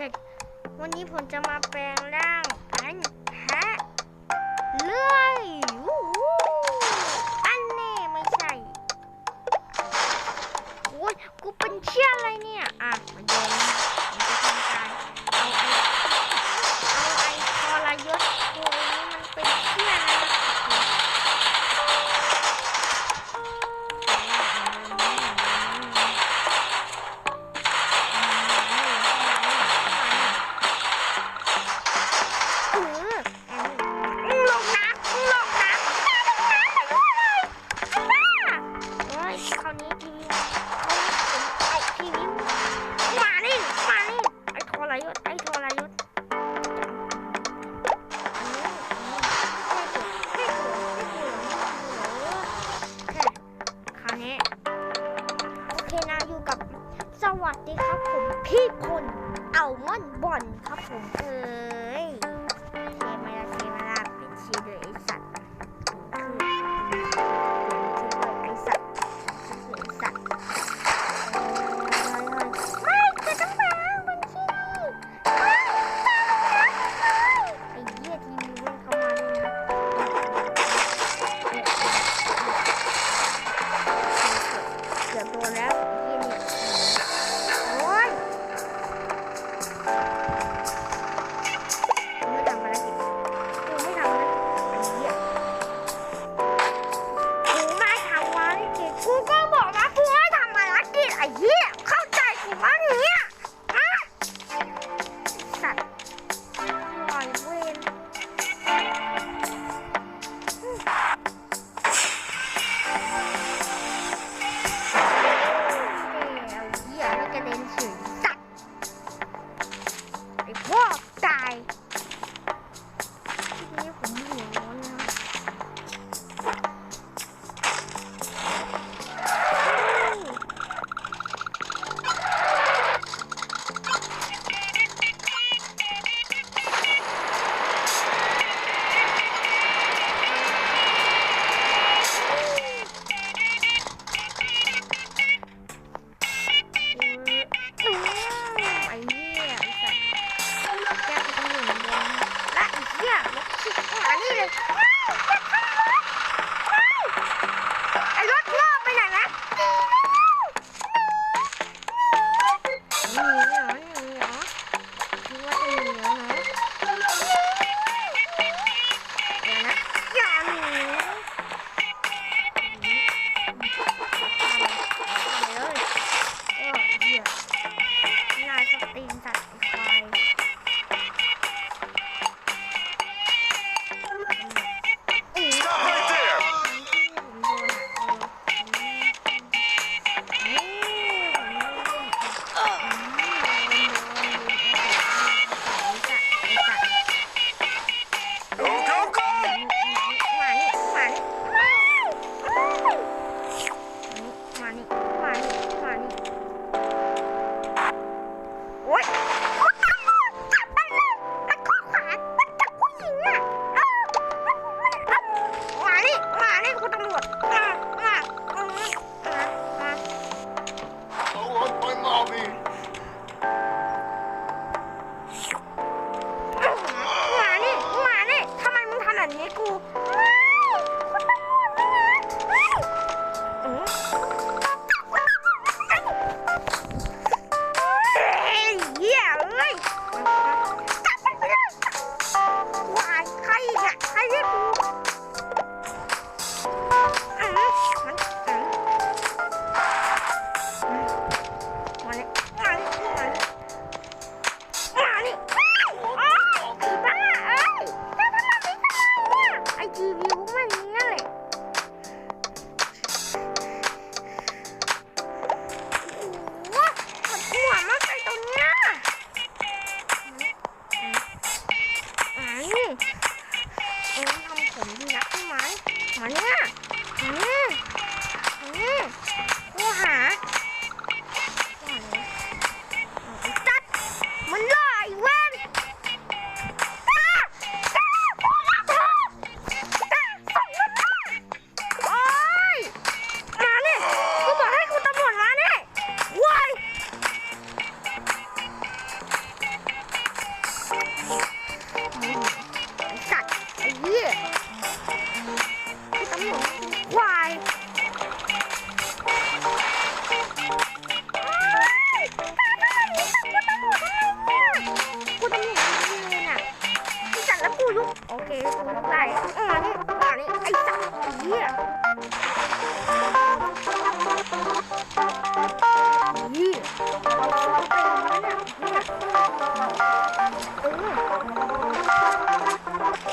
เสวันนี้ผมจะมาแปลงร่างอันฮะเลื่อยอันนี้ไม่ใช่โอ้ยกูเป็นเชี่ยอะไรเนี่ย อะมาดู Thank you.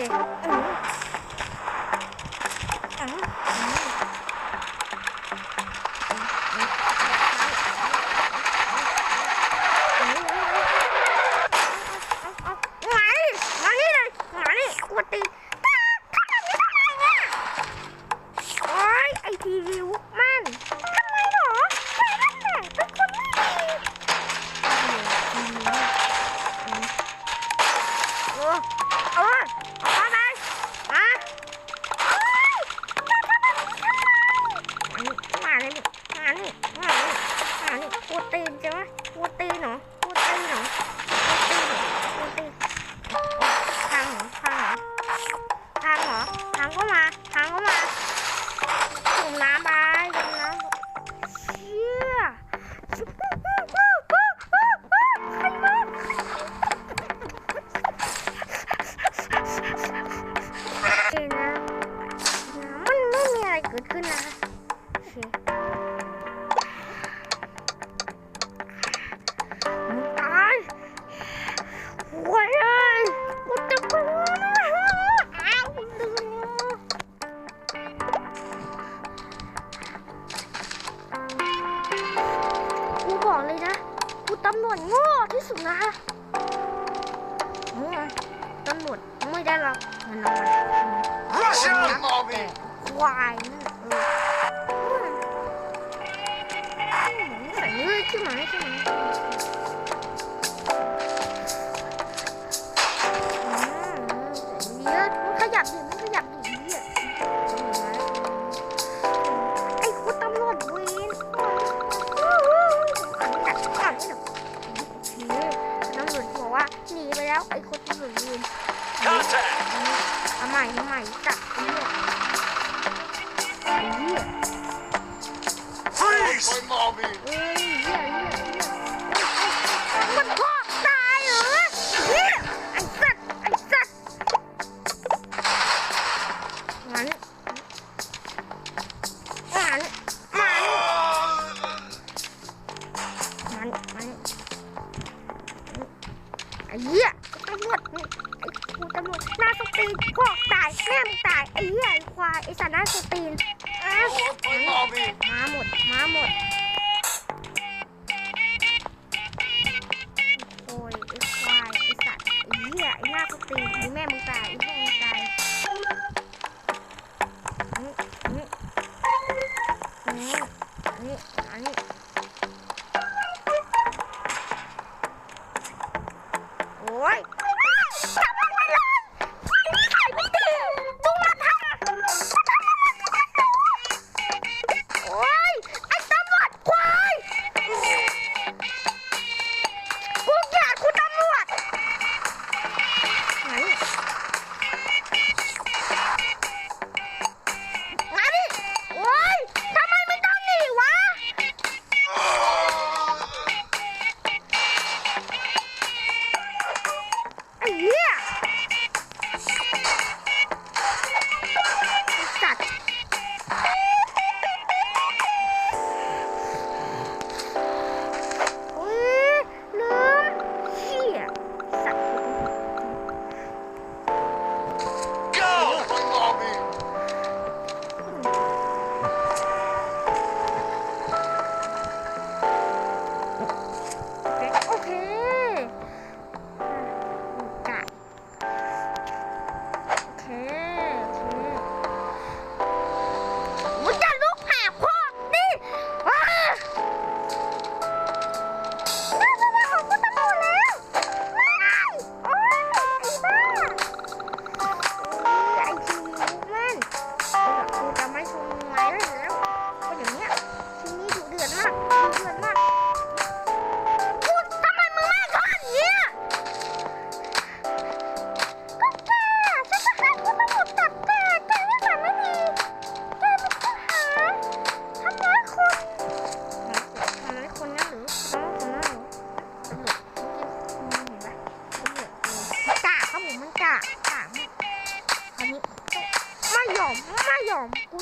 Okay. 看我嘛看我嘛ุดไม่ได้รับเงินอนควายนั่นเออใส่เนื้อขึ้นมาใช่ไหม four,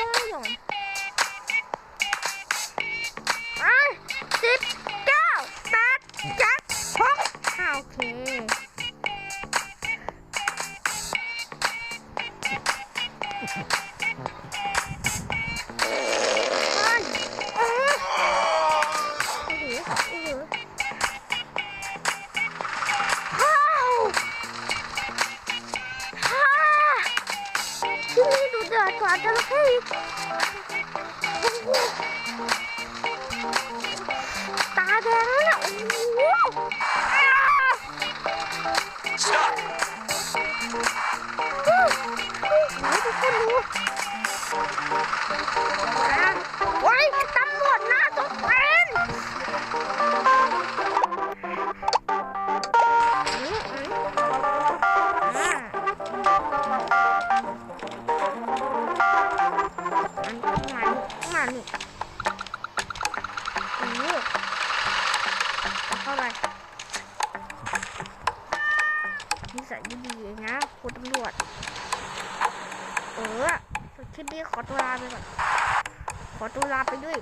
사 람. ว่าจระเข้อีกโอ้ตาแดงแล้วน่ะโอ้โหอ้า Stop. โอ้โหทุกคนดู นิสัยดีๆเองนะคุณตำรวจ เออคลิปนี้ขอตัวลาไปก่อน ขอตัวลาไปด้วย